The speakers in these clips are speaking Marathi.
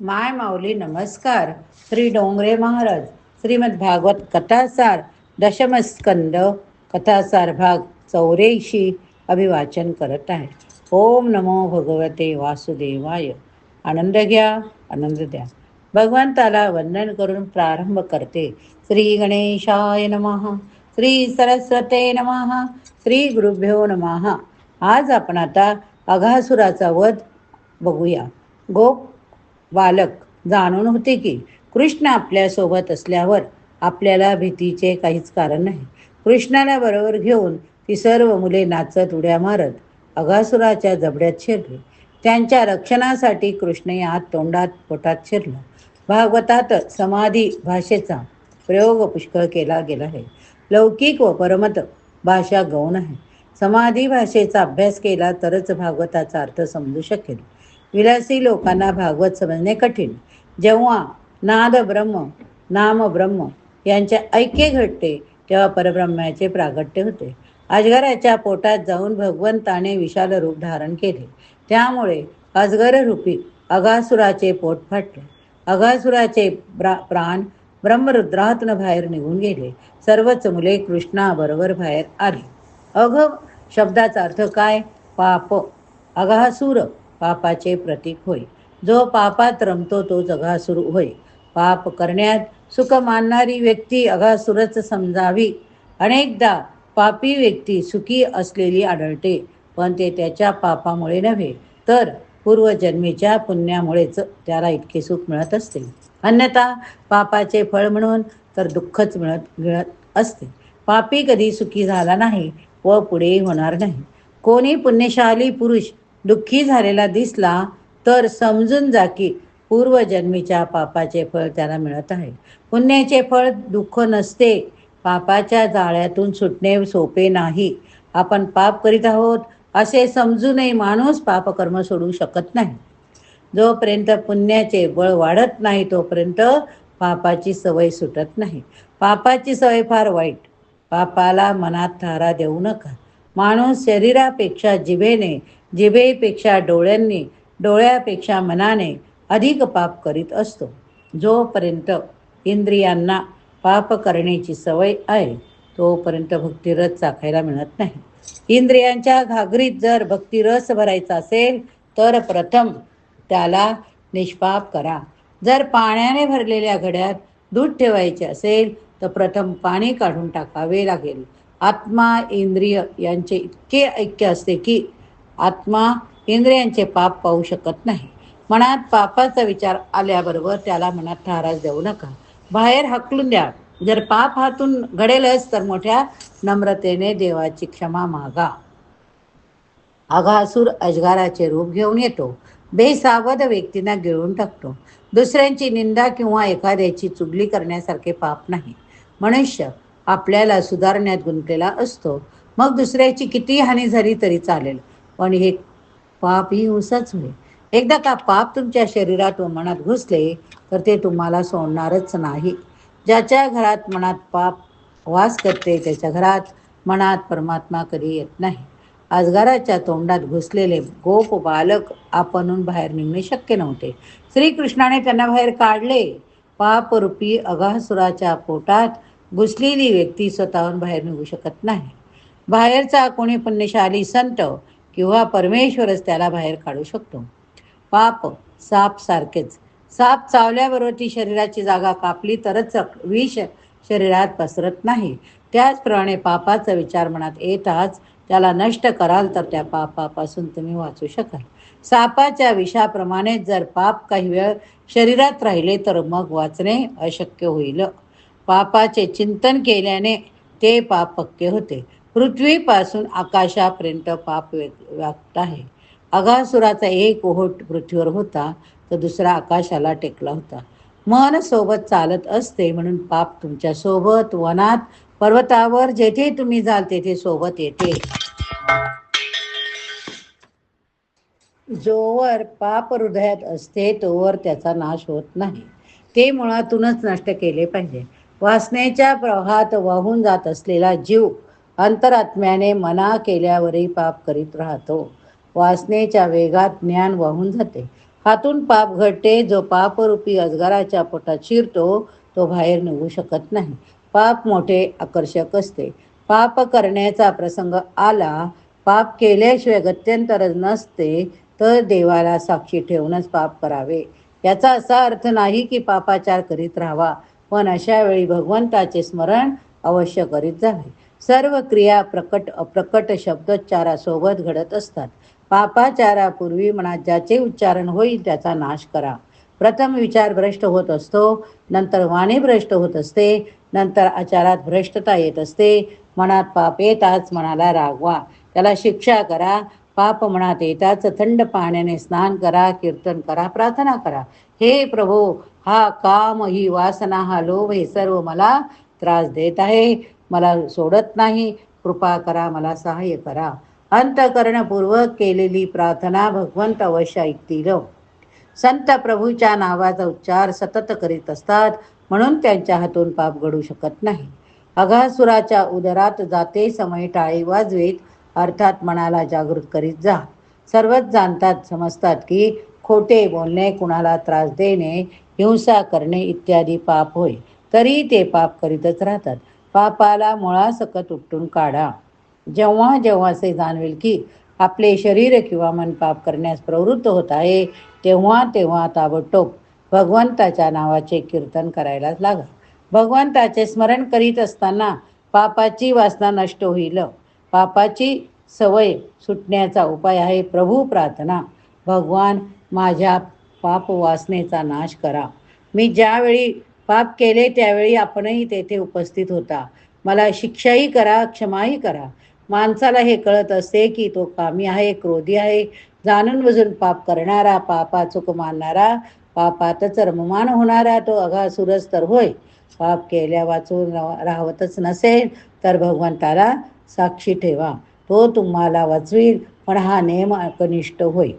माय माऊली नमस्कार. श्री डोंगरे महाराज श्रीमद भागवत कथासार दशमस्कंद कथासार भाग चौऱ्याऐंशी अभिवाचन करत आहे. ओम नमो भगवते वासुदेवाय. आनंद घ्या आनंद द्या. भगवंताला वंदन करून प्रारंभ करते. श्री गणेशाय नमः श्री सरस्वते नमः श्री गुरुभ्यो नमः. आज आपण आता अघासुराचा वध बघूया. गोप बालक जाणून होते की कृष्ण आपल्यासोबत असल्यावर आपल्याला भीतीचे काहीच कारण नाही. कृष्णाला बरोबर घेऊन ती सर्व मुले नाचत उड्या मारत अगासुराच्या जबड्यात शिरली. त्यांच्या रक्षणासाठी कृष्ण या तोंडात पोटात शिरला. भागवतात समाधी भाषेचा प्रयोग पुष्कळ केला गेला आहे. लौकिक व परमत भाषा गौण आहे. समाधी भाषेचा अभ्यास केला तरच भागवताचा अर्थ समजू शकेल. विलासी लोकांना भागवत समजणे कठीण. जेव्हा नाद ब्रह्म नाम ब्रह्म यांचे ऐक्य घडते तेव्हा परब्रह्माचे प्रागट्य होते. अजगराच्या पोटात जाऊन भगवंताने विशाल रूप धारण केले. त्यामुळे अजगर रूपी अगासुराचे पोट फाटले. अगासुराचे ब्रा प्राण ब्रह्मरुद्रातून बाहेर निघून गेले. सर्वच मुले कृष्णाबरोबर बाहेर आली. अघ शब्दाचा अर्थ काय? पाप. अगासूर पापाचे प्रतीक होय. जो पापात रमतो तो जगासुर होय. पाप करण्यात सुख मानणारी व्यक्ती अगासुरच समजावी. अनेकदा पापी व्यक्ती सुखी असलेली आढळते पण ते त्याच्या पापामुळे नव्हे तर पूर्वजन्मीच्या पुण्यामुळेच त्याला इतके सुख मिळत असते. अन्यथा पापाचे फळ म्हणून तर दुःखच मिळत मिळत असते. पापी कधी सुखी झाला नाही व पुढे होणार नाही. कोणी पुण्यशाली पुरुष दुःखी झालेला दिसला तर समजून जा की पूर्वजन्मीच्या पापाचे फळ त्याला मिळत आहे. पुण्याचे फळ दुःख नसते. पापाच्या जाळ्यातून सुटणे सोपे नाही. आपण पाप करीत आहोत असे समजूनही माणूस पापकर्म सोडू शकत नाही. जोपर्यंत पुण्याचे बळ वाढत नाही तोपर्यंत पापाची सवय सुटत नाही. पापाची सवय फार वाईट. पापाला मनात थारा देऊ नका. माणूस शरीरापेक्षा जिभेने जिभेपेक्षा डोळ्यांनी डोळ्यापेक्षा मनाने अधिक पाप करीत असतो. जोपर्यंत इंद्रियांना पाप करण्याची सवय आहे तोपर्यंत भक्तिरस चाखायला मिळत नाही. इंद्रियांच्या घागरीत जर भक्तिरस भरायचा असेल तर प्रथम त्याला निष्पाप करा. जर पाण्याने भरलेल्या घड्यात दूध ठेवायचे असेल तर प्रथम पाणी काढून टाकावे लागेल. आत्मा इंद्रिय यांचे इतके ऐक्य असते की आत्मा इंद्रियांचे पाप पाहू शकत नाही. मनात पापाचा विचार आल्याबरोबर त्याला मनात ठाराज देऊ नका. बाहेर हकलून द्या. जर पाप हातून घडेलच तर मोठ्या नम्रतेने देवाची क्षमा मागा. अघासूर अजगाराचे रूप घेऊन येतो. बेसावध व्यक्तींना गिळून टाकतो. दुसऱ्यांची निंदा किंवा एखाद्याची चुगली करण्यासारखे पाप नाही. मनुष्य आपल्याला सुधारण्यात गुंतलेला असतो. मग दुसऱ्याची किती हानी झाली तरी चालेल. पण हे पाप ही उसाच एकदा का पाप तुमच्या शरीरात व मनात घुसले तर ते तुम्हाला सोडणारच नाही. ज्याच्या घरात मनात पाप वास करते त्याच्या घरात मनात परमात्मा कधी येत नाही. आजगाराच्या तोंडात घुसलेले गोप बालक आपणून बाहेर निघणे शक्य नव्हते. श्रीकृष्णाने त्यांना बाहेर काढले. पापरूपी अगासुराच्या पोटात घुसलेली व्यक्ती स्वतःहून बाहेर निघू शकत नाही. बाहेरचा कोणी पुण्यशाली संत किंवा परमेश्वरच त्याला बाहेर काढू शकतो. पाप साप सारखेच. साप चावल्याबरोबर ती शरीराची जागा कापली तरच विष शरीरात पसरत नाही. त्याचप्रमाणे पापाचा विचार मनात येताच त्याला नष्ट कराल तर त्या पापापासून तुम्ही वाचू शकाल. सापाच्या विषाप्रमाणे जर पाप काही वेळ शरीरात राहिले तर मग वाचणे अशक्य होईल. पापाचे चिंतन केल्याने ते पाप पक्के होते. पृथ्वीपासून आकाशापर्यंत पाप व्याप्त आहे. अगासुराचा एक ओहोट पृथ्वीवर होता तर दुसरा आकाशाला टेकला होता. मन सोबत चालत असते म्हणून पाप तुमच्यासोबत वनात पर्वतावर जेथे तुम्ही जाल तेथे सोबत येते. जोवर पाप हृदयात असते तोवर त्याचा नाश होत नाही. ते मुळातूनच नष्ट केले पाहिजे. वासनेच्या प्रवाहात वाहून जात असलेला जीव अंतरात्म्याने मना केल्यावरही पाप करीत राहतो. वासनेच्या वेगात ज्ञान वाहून जाते. हातून पाप घडते जो पापरूपी अजगाराच्या पोटात शिरतो तो बाहेर निघू शकत नाही. पाप मोठे आकर्षक असते. पाप करण्याचा प्रसंग आला पाप केल्याशिवाय गत्यंतरच नसते तर देवाला साक्षी ठेवूनच पाप करावे. याचा असा अर्थ नाही की पापाचार करीत राहावा पण अशा वेळी भगवंताचे स्मरण अवश्य करीत जावे. सर्व क्रिया प्रकट अप्रकट शब्दोच्चारासोबत घडत असतात. पापाचारापूर्वी मनात ज्याचे उच्चारण होईल त्याचा नाश करा. प्रथम विचार भ्रष्ट होत असतो नंतर वाणी भ्रष्ट होत असते नंतर आचारात भ्रष्टता येत असते. मनात पाप येताच मनाला रागवा. त्याला शिक्षा करा. पाप मनात येताच थंड पाण्याने स्नान करा कीर्तन करा प्रार्थना करा. हे प्रभो हा काम ही वासना हा लोभ हे सर्व मला त्रास देत आहे. मला सोडत नाही. कृपा करा मला सहाय्य करा. अंतकरणपूर्वक केलेली प्रार्थना भगवंत अवश्य ऐकतील. संत प्रभूच्या नावाचा उच्चार सतत करीत असतात म्हणून त्यांच्या हातून पाप घडू शकत नाही. अघासुराच्या उदरात जाते समय टाळी वाजवीत अर्थात मनाला जागृत करीत जा. सर्वच जाणतात समजतात की खोटे बोलणे कुणाला त्रास देणे हिंसा करणे इत्यादी पाप होय तरी ते पाप करीतच राहतात. पापाला मुळासकट उपटून काढा. जेव्हा जेव्हा असे जाणवेल की आपले शरीर किंवा मन पाप करण्यास प्रवृत्त होत आहे तेव्हा तेव्हा ताबडतोब भगवंताच्या नावाचे कीर्तन करायलाच लागा. भगवंताचे स्मरण करीत असताना पापाची वासना नष्ट होईल. पापाची सवय सुटण्याचा उपाय आहे प्रभू प्रार्थना. भगवान माझ्या पाप वासनेचा नाश करा. मी ज्यावेळी पाप केले त्यावेळी आपणही तेथे उपस्थित होता. मला शिक्षाही करा क्षमाही करा. माणसाला हे कळत असते की तो कामी आहे क्रोधी आहे. जाणून बुजून पाप करणारा पापा चुक मानणारा पापातच रममान होणारा तो अघासुरच तर होय. पाप केल्या वाचून राहतच नसेल तर भगवंताला साक्षी ठेवा. तो तुम्हाला वाचवील पण हा नेम कनिष्ठ होय.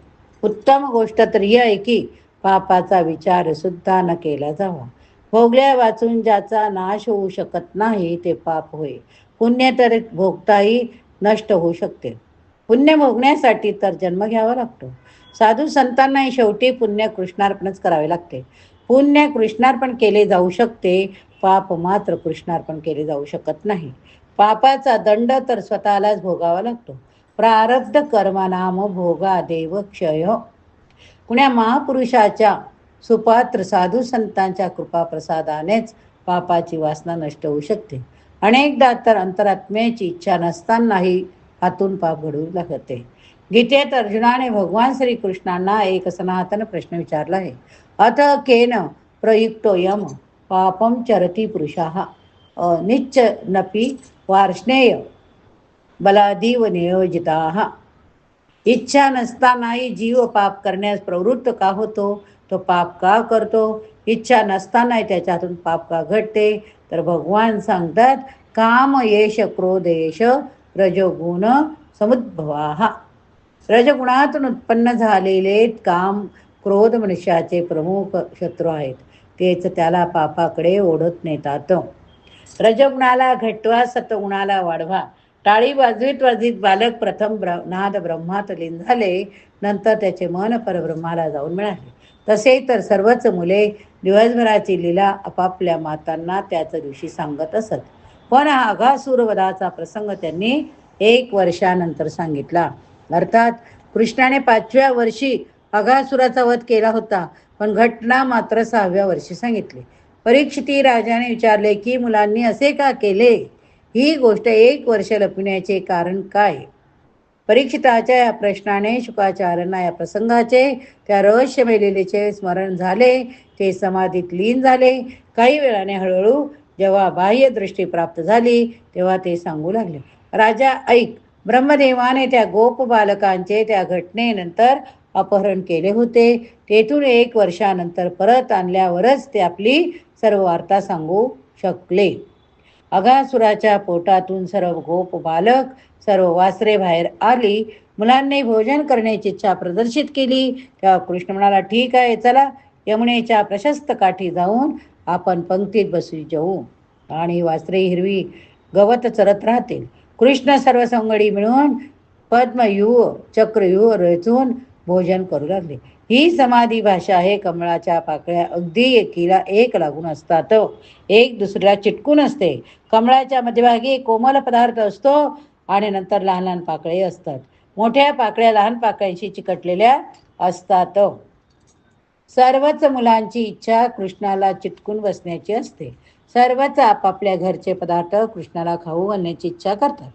उत्तम गोष्ट तर ही आहे की पापाचा विचार सुद्धा न केला जावा. भोगल्या वाचून ज्याचा नाश होऊ शकत नाही ते पाप होय. पुण्य तर भोगताही नष्ट होऊ शकते. पुण्य भोगण्यासाठी तर जन्म घ्यावा लागतो. साधू संतांनाही शेवटी पुण्य कृष्णार्पणच करावे लागते. पुण्य कृष्णार्पण केले जाऊ शकते पाप मात्र कृष्णार्पण केले जाऊ शकत नाही. पापाचा दंड तर स्वतःलाच भोगावा लागतो. प्रारब्ध कर्मनाम भोगा देव क्षय. कुण्या महापुरुषाच्या सुपात्र साधू संतांच्या कृपाप्रसादानेच पापाची वासना नष्ट होऊ शकते. अनेकदा तर अंतरात्म्याची इच्छा नसतानाही हातून पाप घडू लागते गीतेत अर्जुनाने भगवान श्रीकृष्णांना एक सनातन प्रश्न विचारला आहे. अथ केन प्रयुक्तो यम पापम चरती पुरुषा. निच्च नपी वार्ष्णेय बलादीव नियोजिता. इच्छा नसतानाही जीव पाप करण्यास प्रवृत्त का होतो? तो पाप का करतो? इच्छा नसतानाही त्याच्यातून पाप का घडते तर भगवान सांगतात काम येश क्रोधेश रजगुण समुद्भवा. रजगुणातून उत्पन्न झालेले काम क्रोध मनुष्याचे प्रमुख शत्रू आहेत. तेच त्याला पापाकडे ओढत नेतात. रजगुणाला घटवा सतगुणाला वाढवा. टाळी वाजवीत वाजवीत बालक प्रथम ब्र नाद ब्रह्मात लीन झाले. नंतर त्याचे मन परब्रह्माला जाऊन मिळाले. तसे तर सर्वच मुले दिवसभराची लीला आपापल्या मातांना त्याच दिवशी सांगत असत. पण हा अघासूर वधाचा प्रसंग त्यांनी एक वर्षानंतर सांगितला. अर्थात कृष्णाने पाचव्या वर्षी अघासुराचा वध केला होता पण घटना मात्र सहाव्या वर्षी सांगितली. परीक्षिती राजाने विचारले की मुलांनी असे का केले? ही गोष्ट एक वर्ष लपविण्याचे कारण काय? परीक्षिताच्या या प्रश्नाने शुकाचार्यांना या प्रसंगाचे त्या रहस्यमय लिलेचे स्मरण झाले. ते समाधीत लीन झाले. काही वेळाने हळूहळू जेव्हा बाह्य दृष्टी प्राप्त झाली तेव्हा ते सांगू लागले राजा ऐक. ब्रह्मदेवाने त्या गोप बालकांचे त्या घटनेनंतर अपहरण केले होते. तेथून एक वर्षानंतर परत आणल्यावरच ते आपली सर्व वार्ता सांगू शकले. अघासुराच्या पोटातून सर्व गोप बालक सर्व वासरे बाहेर आली. मुलांनी भोजन करण्याची इच्छा प्रदर्शित केली. तेव्हा कृष्ण म्हणाला ठीक आहे चला. यमुनेच्या प्रशस्त काठी जाऊन आपण पंक्तीत बसू जाऊ. आणि वासरे हिरवी गवत चरत राहतील. कृष्ण सर्व संगडी मिळून पद्मयुव चक्रयुव रचून भोजन करू लागले. ही समाधी भाषा आहे. कमळाच्या पाकळ्या अगदी एकीला एक लागून असतात. एक दुसऱ्याला चिटकून असते. कमळाच्या मध्यभागी कोमल पदार्थ असतो आणि नंतर लहान लहान पाकळे असतात. मोठ्या पाकळ्या लहान पाकळ्यांशी चिकटलेल्या असतात. सर्वच मुलांची इच्छा कृष्णाला चिटकून बसण्याची असते. सर्वच आपापल्या घरचे पदार्थ कृष्णाला खाऊ घालण्याची इच्छा करतात.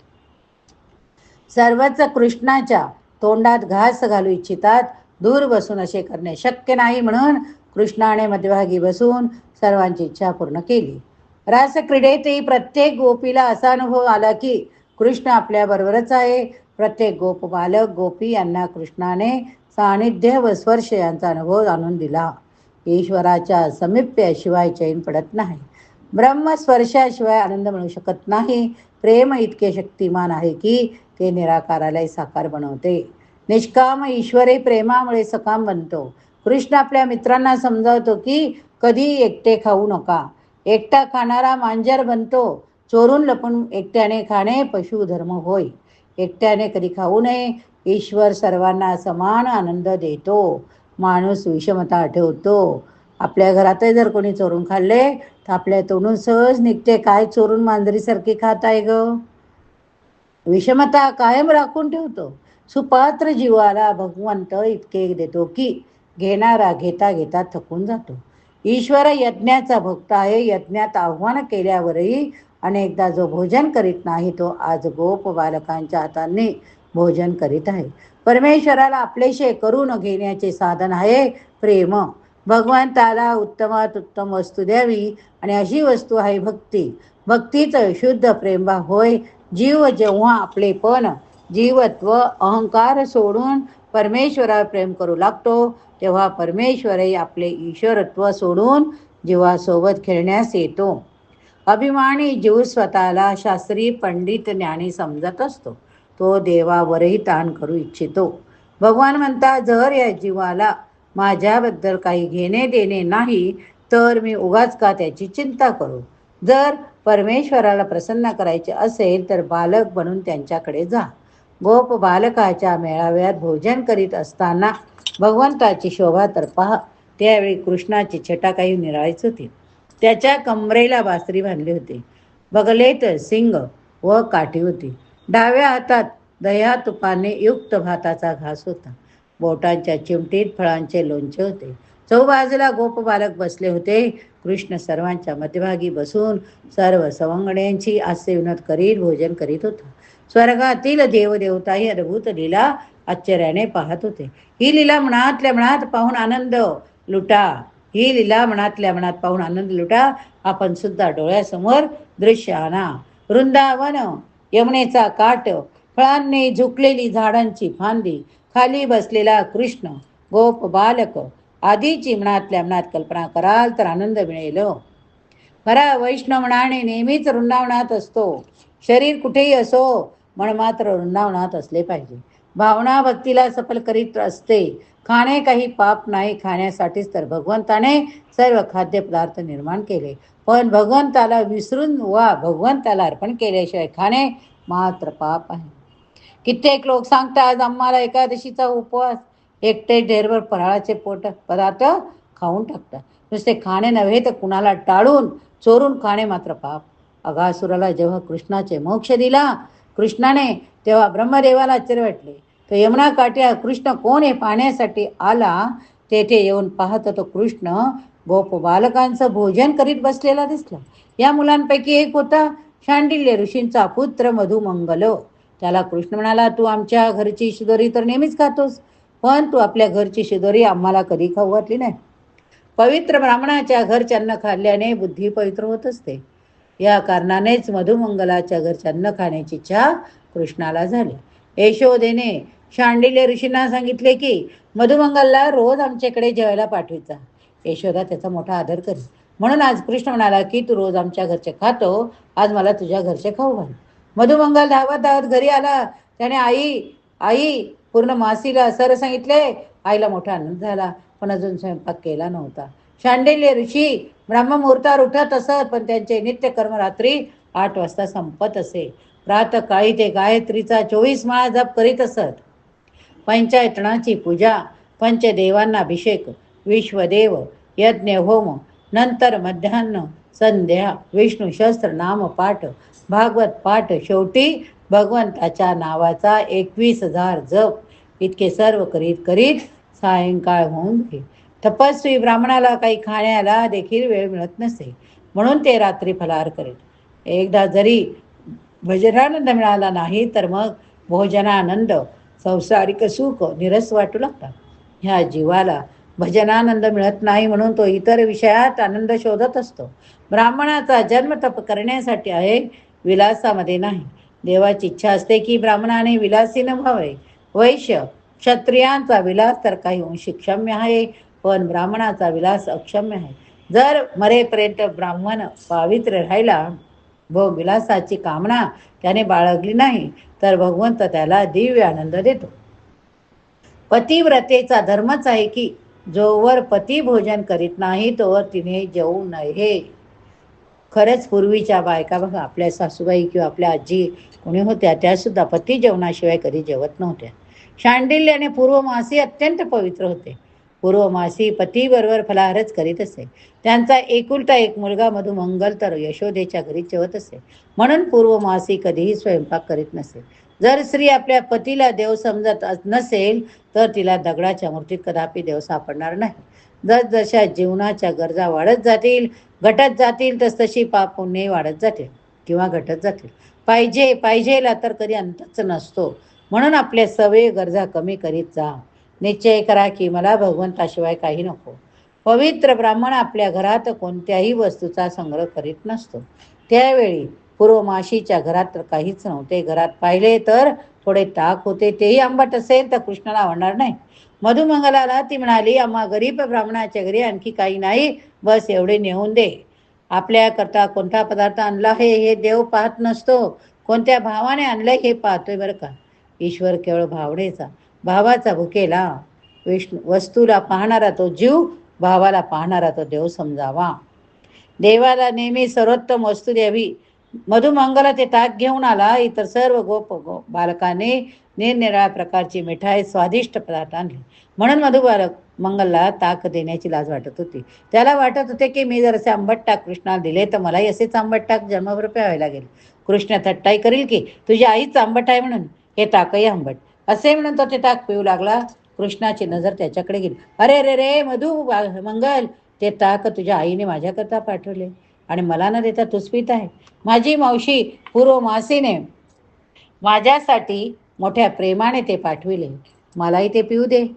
सर्वच कृष्णाच्या तोंडात घास घालू इच्छितात. दूर बसून असे करणे शक्य नाही म्हणून कृष्णाने मध्यभागी बसून सर्वांची इच्छा पूर्ण केली. रासक्रीडेतही प्रत्येक गोपीला असा अनुभव आला की कृष्ण आपल्याबरोबरच आहे. प्रत्येक गोप बालक गोपी यांना कृष्णाने सानिध्य व स्पर्श यांचा अनुभव आणून दिला. ईश्वराच्या समीप्याशिवाय चैन पडत नाही. ब्रह्मस्पर्शाशिवाय आनंद मिळू शकत नाही. प्रेम इतके शक्तिमान आहे की ते निराकारालाही साकार बनवते. निष्काम ईश्वरी प्रेमामुळे सकाम बनतो. कृष्ण आपल्या मित्रांना समजावतो की कधी एकटे खाऊ नका. एकटा खाणारा मांजर बनतो. चोरून लपून एकट्याने खाणे पशुधर्म होय. एकट्याने कधी खाऊ नये. ईश्वर सर्वांना समान आनंद देतो. माणूस विषमता ठेवतो. आपल्या घरातही जर कोणी चोरून खाल्ले तर आपल्या तोंडून सहज निघते. काय चोरून मांजरीसारखी खात आहे ग? विषमता कायम राखून ठेवतो. सुपात्र जीवाला भगवंत इतके देतो की घेणारा घेता घेता थकून जातो. ईश्वर यज्ञाचा भक्त आहे. यज्ञात आव्हान केल्यावरही अनेकदा जो भोजन करीत नाही तो आज गोप बालकांच्या हातांनी भोजन करीत आहे. परमेश्वराला आपलेशे करून घेण्याचे साधन आहे प्रेम. भगवंताला उत्तमात उत्तम वस्तू द्यावी आणि अशी वस्तू आहे भक्ती. भक्तीच शुद्ध प्रेम होय. जीव जेव्हा आपलेपण जीवत्व अहंकार सोडून परमेश्वरावर प्रेम करू लागतो तेव्हा परमेश्वरही आपले ईश्वरत्व सोडून जीवासोबत खेळण्यास येतो. अभिमानी जीव स्वतःला शास्त्री पंडित ज्ञानी समजत असतो. तो देवावरही ताण करू इच्छितो. भगवान म्हणता जर या जीवाला माझ्याबद्दल काही घेणे देणे नाही तर मी उगाच का त्याची चिंता करू? जर परमेश्वराला प्रसन्न करायचे असेल तर बालक बनून त्यांच्याकडे जा. गोप बालकाच्या मेळाव्यात भोजन करीत असताना भगवंताची शोभा तर पहा. त्यावेळी कृष्णाची छटा काही निराळीच होती. त्याच्या कमरेला बासरी बांधली होती. बगलेत सिंग व काठी होती. डाव्या हातात दह्या तुपाने युक्त भाताचा घास होता. बोटांच्या चिमटीत फळांचे लोणचे होते. चौबाजूला गोप बालक बसले होते. कृष्ण सर्वांच्या मध्यभागी बसून सर्व सवंगण्यांची हास्य विनोद करीत भोजन करीत होता. स्वर्गातील देवदेवताही अद्भुत लीला आश्चर्याने पाहत होते. ही लीला मनातल्या मनात पाहून आनंद लुटा. ही लीला मनातल्या मनात पाहून आनंद लुटा. आपण सुद्धा डोळ्यासमोर दृश्य आणा. वृंदावन यमुनेचा काट फळांनी झुकलेली झाडांची फांदी खाली बसलेला कृष्ण गोप बालक आदीची मनातल्या मनात कल्पना कराल तर आनंद मिळेल. खरा वैष्णव म्हणाने नेहमीच वृंदावनात असतो. शरीर कुठेही असो मन मात्र वृंदावनात असले पाहिजे. भावना भक्तीला सफल करीत असते. खाणे काही पाप नाही खाण्यासाठीच तर भगवंताने सर्व खाद्यपदार्थ निर्माण केले. पण भगवंताला विसरून वा भगवंताला अर्पण केल्याशिवाय खाणे मात्र पाप आहे. कित्येक लोक सांगतात आम्हाला एकादशीचा उपवास एकटे ढेरभर फराळाचे पोट पदार्थ खाऊन टाकतात. नुसते खाणे नव्हे तर कुणाला टाळून चोरून खाणे मात्र पाप अगासुराला जेव्हा कृष्णाचे मोक्ष दिला कृष्णाने तेव्हा ब्रह्मदेवाला आश्चर्य वाटले तर यमुना काठ्या कृष्ण कोण हे पाहण्यासाठी आला तेथे येऊन पाहत तो कृष्ण गोप बालकांचं भोजन करीत बसलेला दिसला. या मुलांपैकी एक होता शांडिल्य ऋषींचा पुत्र मधुमंगल. त्याला कृष्ण म्हणाला तू आमच्या घरची शिदोरी तर नेहमीच खातोस पण तू आपल्या घरची शिदोरी आम्हाला कधी खाऊ घातली नाही. पवित्र ब्राह्मणाच्या घरच्यांना अन्न खाल्ल्याने बुद्धी पवित्र होत असते. या कारणानेच मधुमंगलाच्या घरच्या अन्न खाण्याची इच्छा कृष्णाला झाली. यशोदेने शांडिल्य ऋषींना सांगितले की मधुमंगलला रोज आमच्याकडे जेवायला पाठवायचा यशोदा त्याचा मोठा आदर करी म्हणून आज कृष्ण म्हणाला की तू रोज आमच्या घरचे खातो आज मला तुझ्या घरचे खाऊ घाल. मधुमंगल धावत धावत घरी आला. त्याने आई आई पूर्ण मासीला सर सांगितले. आईला मोठा आनंद झाला. पण अजून स्वयंपाक केला नव्हता. शांडिल्य ऋषी ब्रह्ममुहूर्तावर उठत असत पण त्यांचे नित्यकर्म रात्री आठ वाजता संपत असे. प्रातकाळी ते गायत्रीचा चोवीस माळा जप करीत असत. पंचायतनाची पूजा पंचदेवांना अभिषेक विश्वदेव यज्ञ होम नंतर मध्यान्ह संध्या विष्णू शस्त्र नाम पाठ भागवत पाठ शेवटी भगवंताच्या नावाचा एकवीस हजार जप. इतके सर्व करीत करीत सायंकाळ होऊन गेली. तपस्वी ब्राह्मणाला काही खाण्याला देखील वेळ मिळत नसे. म्हणून ते रात्री फलाहार करीत. एकदा जरी भजनानंद मिळाला नाही तर मग भोजनानंद संसारिक सुख निरस वाटू लागतात. ह्या जीवाला भजनानंद मिळत नाही म्हणून तो इतर विषयात आनंद शोधत असतो. ब्राह्मणाचा जन्म तप करण्यासाठी आहे विलासामध्ये नाही. देवाची इच्छा असते की ब्राह्मणाने विलासी न व्हावे. वैश्य क्षत्रियांचा विलास तर काही अंशी क्षम्य आहे. पण ब्राह्मणाचा विलास अक्षम्य आहे. जर मरेपर्यंत ब्राह्मण पावित्र्य राहिला व विलासाची कामना त्याने बाळगली नाही तर भगवंत त्याला दिव्य आनंद देतो. पतिव्रतेचा धर्मच आहे की जोवर पती भोजन करीत नाही तोवर तिने जेवू नये. खरंच पूर्वीच्या बायका बघा आपल्या सासूबाई किंवा आपल्या आजी कोणी होत्या त्यासुद्धा पती जेवणाशिवाय कधी जेवत नव्हत्या. शांडिल्याने पूर्वमासी अत्यंत पवित्र होते. पूर्वमासी पतीबरोबर फलाहारच करीत असे. त्यांचा एकुलता एक मुलगा मधुमंगल तर यशोदेच्या घरी जेवत असे. म्हणून पूर्वमासी कधीही स्वयंपाक करीत नसे. जर स्त्री आपल्या पतीला देव समजत नसेल तर तिला दगडाच्या मूर्तीत कदापि देव सापडणार नाही. जसजशा जीवनाच्या गरजा वाढत जातील घटत जातील तसतशी पाप पुण्य वाढत जातील किंवा घटत जातील. पाहिजे पाहिजेला तर कधी अंतच नसतो. म्हणून आपल्या सवय गरजा कमी करीत जा. निश्चय करा की मला भगवंताशिवाय काही नको. पवित्र ब्राह्मण आपल्या घरात कोणत्याही वस्तूचा संग्रह करीत नसतो. त्यावेळी पूर्वमाशीच्या घरात तर काहीच नव्हते. घरात पाहिले तर थोडे ताक होते. तेही आंबट असेल तर कृष्णाला आवडणार नाही. मधुमंगलाला ती म्हणाली आम्हा गरीब ब्राह्मणाच्या घरी आणखी काही नाही. बस एवढे नेऊन दे. आपल्याकरता कोणता पदार्थ आणला आहे हे देव पाहत नसतो. कोणत्या भावाने आणलंय हे पाहतोय बरं का? ईश्वर केवळ भावनेचा. भावाचा भुकेला विष्णू वस्तूला पाहणारा तो जीव भावाला पाहणारा तो देव समजावा. देवाला नेहमी सर्वोत्तम वस्तू द्यावी. मधुमंगला ते ताक घेऊन आला इतर सर्व गोप गो बालकाने निरनिराळ्या प्रकारची मिठाई स्वादिष्ट पदार्थ आणले. म्हणून मधुबालक मंगलला ताक देण्याची लाज वाटत होती. त्याला वाटत होते की मी जर असे आंबट ताक कृष्णाला दिले तर मलाही असेच आंबट टाक जन्मभर प्यावे लागेल. कृष्ण थट्टाई करील की तुझी आईच आंबट आहे म्हणून हे ताकही आंबट. असे म्हणून तो ते ताक पिऊ लागला. कृष्णाची नजर त्याच्याकडे गेली. अरे रे रे मधु बा- मंगल. ते ताक तुझ्या आईने माझ्याकरता पाठवले. आणि मला न देता तूच पित आहे. माझी मावशी पूर्व मासीने माझ्यासाठी मोठ्या प्रेमाने ते पाठविले. मलाही ते पिऊ दे.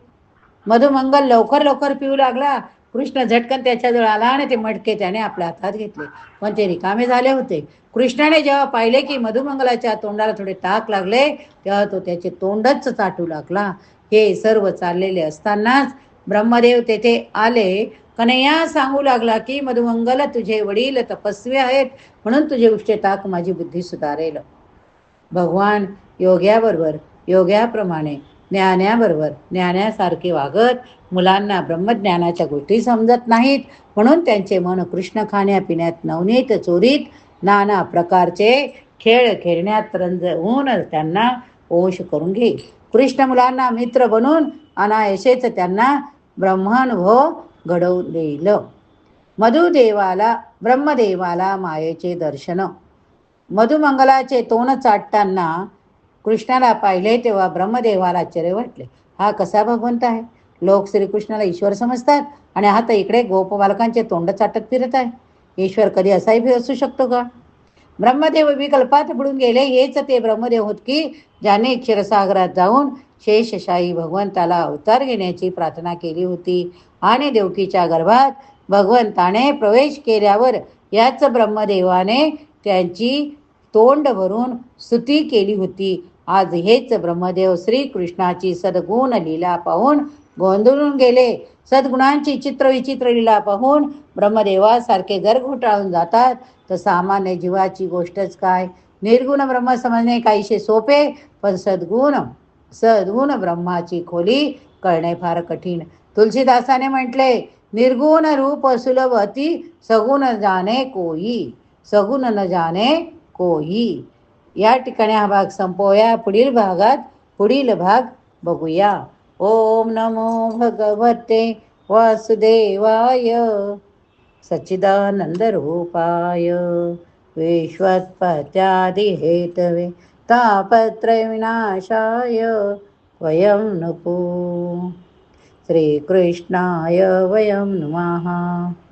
मधुमंगल लवकर लवकर पिऊ लागला. कृष्ण झटकन त्याच्याजवळ आला आणि ते मटके त्याने आपल्या हातात घेतले. पण ते रिकामे झाले होते? कृष्णाने जेव्हा पाहिले की मधुमंगलाच्या तोंडाला थोडे ताक लागले तेव्हा तो त्याचे तोंडच चाटू लागला. हे सर्व चाललेले असतानाच ब्रह्मदेव तेथे आले. कन्हैया सांगू लागला की मधुमंगल तुझे वडील तपस्वी आहेत म्हणून तुझे उष्टे ताक माझी बुद्धी सुधारेल. भगवान योग्याबरोबर योग्याप्रमाणे ज्ञान्याबरोबर ज्ञानासारखे वागत मुलांना ब्रह्मज्ञानाच्या गोष्टी समजत नाहीत. म्हणून त्यांचे मन कृष्ण खाण्यापिण्यात नवनीत चोरीत. नाना प्रकारचे खेळ खेळण्यात रंज होऊन त्यांना ओश करून घे कृष्ण मुलांना मित्र बनून अनायशेच त्यांना ब्रह्मानुभव घडवून देईल. मधुदेवाला ब्रह्मदेवाला मायेचे दर्शन. मधुमंगलाचे तोंड चाटताना कृष्णाला पाहिले तेव्हा ब्रह्मदेवाला आश्चर्य वाटले. हा कसा भगवंत आहे? लोक श्रीकृष्णाला ईश्वर समजतात आणि आता इकडे इकडे गोपबालकांचे तोंड चाटत फिरत आहे. ईश्वर कधी असाही भी असू शकतो का? ब्रह्मदेव विकल्पात बुडून गेले हेच ते ब्रह्मदेव होत की ज्याने क्षीरसागरात जाऊन शेषशाही भगवंताला अवतार घेण्याची प्रार्थना केली होती. आणि देवकीच्या गर्भात भगवंताने प्रवेश केल्यावर याच ब्रह्मदेवाने त्यांची तोंड भरून स्तुती केली होती. आज हेच ब्रह्मदेव श्रीकृष्णाची सद्गुण लीला पाहून गोंधळून गेले. सद्गुणांची चित्र विचित्र लीला पाहून ब्रह्मदेवासारखे गर्भ घोटाळून जातात. तर सामान्य जीवाची गोष्टच काय? निर्गुण ब्रह्म समजणे काहीशे सोपे पण सद्गुण सद्गुण ब्रह्माची खोली कळणे फार कठीण. तुलसीदासाने म्हटले निर्गुण रूप सुलभ अति सगुण जाणे कोई सगुण न जाणे कोई. या ठिकाणी हा भाग संपवूया. पुढील भागात पुढील भाग बघूया. ॐ नमो भगवते वासुदेवाय। सच्चिदानन्दरूपाय विश्वत्पत्यादिहेतवे तापत्रयविनाशाय। वयं नुपु। श्रीकृष्णाय वयं नमः।